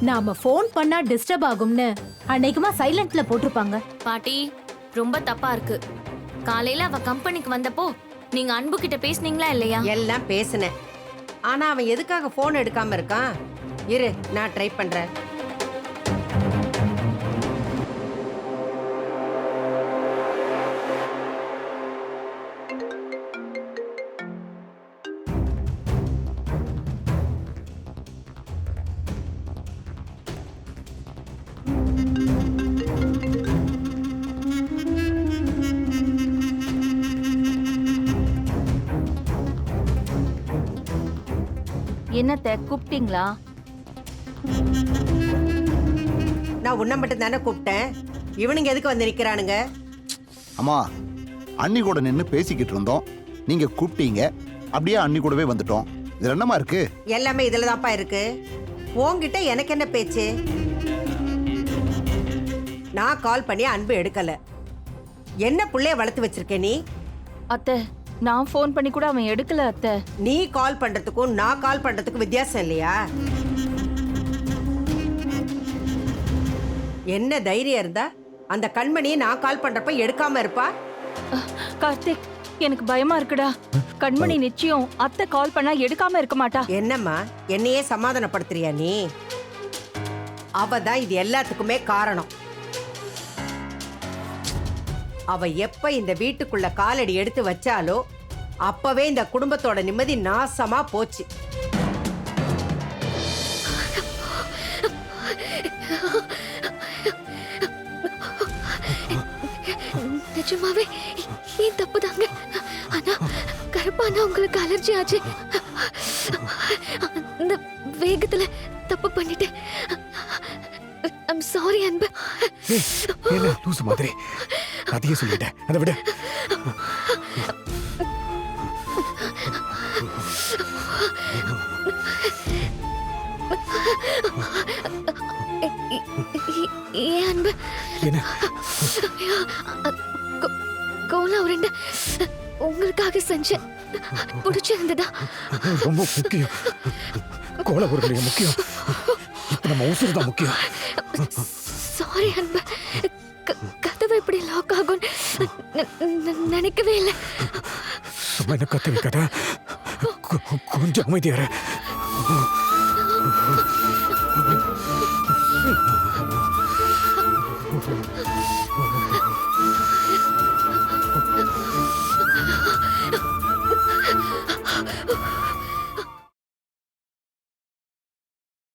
நாம ஃபோன் பண்ணா டிஸ்டர்ப் ஆகும்னு அன்னைக்குமா சைலண்ட்ல போட்டிருப்பாங்க. பாட்டி ரொம்ப தப்பா இருக்கு. காலையில அவ கம்பெனிக்கு வந்தப்போ நீங்க அன்பு கிட்ட பேசுனீங்களா இல்லையா? எல்லாம் பேசினேன். ஆனா அவன் எதுக்காக போன் எடுக்காம இருக்கான்? இரு நான் ட்ரை பண்றேன். என்னத்த கூப்பிட்டீங்களா? நான் உன்னை மட்டும் தானே கூப்பிட்டேன். இவனுங்க எதுக்கு வந்து நிக்கிறானுங்க? அம்மா அண்ணி கூட நின்று பேசிக்கிட்டு இருந்தோம். நீங்க கூப்பிட்டீங்க. அப்படியே அண்ணி கூடவே வந்துட்டோம். இது என்னமா இருக்கு? எல்லாமே இதுல தான்ப்பா இருக்கு. உன்கிட்ட எனக்கு என்ன பேச்சு? நான் கால் பண்ணி அன்பு எடுக்கல. என்ன புள்ளைய வளர்த்து வச்சிருக்க நீ? அத்தை நான் ஃபோன் பண்ணி கூட அவன் எடுக்கல அத்தை. நீ கால் பண்றதுக்கும் நான் கால் பண்றதுக்கும் வித்தியாசம் இல்லையா? என்ன தைரியம் இருந்தா? அந்த கண்மணியை நான் கால் பண்றப்ப எடுக்காம இருப்பா? கார்த்திக் எனக்கு பயமா இருக்குடா. கண்மணி நிச்சயம் அத்தை கால் பண்ணா எடுக்காம இருக்க மாட்டா. என்னம்மா என்னையே சமாதானப்படுத்துறியா நீ? அவ தான் இது எல்லாத்துக்குமே காரணம். அவ எப்ப இந்த வீட்டுக்குள்ள காலடி எடுத்து வச்சாலோ அப்பவே இந்த குடும்பத்தோட நிம்மதி நாசமா போச்சு. நிஜமாவே ஏன் தப்பு தாங்க ஆனா கருப்பானா உங்களுக்கு அலர்ஜி ஆச்சு? அந்த வேகத்துல தப்பு பண்ணிட்டேன் ஐம் சாரி அன்பு. என்ன லூசு மாதிரி? அதையே சொல்லிட்டேன். அதை விட. அன்பு? என்ன? கோலா உருண்டை உங்களுக்காக செஞ்சேன். பிடிச்சிருந்ததா? ரொம்ப முக்கியம். கோல பொருளுடைய முக்கியம். இப்ப நம்ம உசுறு தான் முக்கியம். சாரி அன்பு. சீக்கிரம் இப்படி லாக் ஆகும் நினைக்கவே இல்லை. என்ன கத்து வைக்காத கொஞ்சம் அமைதியாரு Oh,